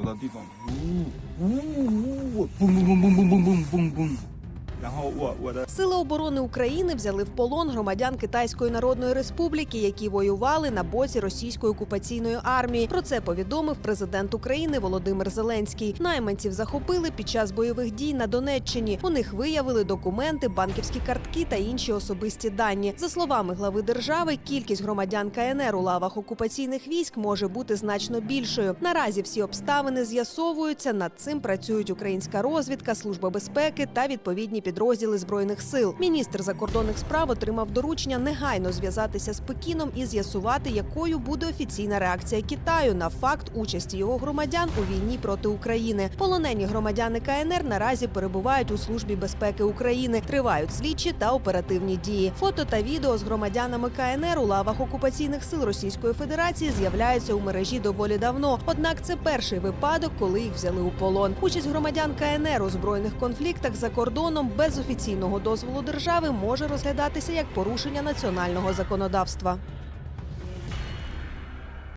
туди бігом. Бум-бум-бум-бум-бум-бум-бум. 然后我我的 сили оборони України взяли в полон громадян Китайської Народної Республіки, які воювали на боці російської окупаційної армії. Про це повідомив президент України Володимир Зеленський. Найманців захопили під час бойових дій на Донеччині. У них виявили документи, банківські картки та інші особисті дані. За словами глави держави, кількість громадян КНР у лавах окупаційних військ може бути значно більшою. Наразі всі обставини з'ясовуються. Над цим працюють українська розвідка, служба безпеки та відповідні підрозділи підрозділи збройних сил. Міністр закордонних справ отримав доручення негайно зв'язатися з Пекіном і з'ясувати, якою буде офіційна реакція Китаю на факт участі його громадян у війні проти України. Полонені громадяни КНР наразі перебувають у службі безпеки України. Тривають слідчі та оперативні дії. Фото та відео з громадянами КНР у лавах окупаційних сил Російської Федерації з'являються у мережі доволі давно. Однак це перший випадок, коли їх взяли у полон. Участь громадян КНР у збройних конфліктах за кордоном без офіційного дозволу держави може розглядатися як порушення національного законодавства.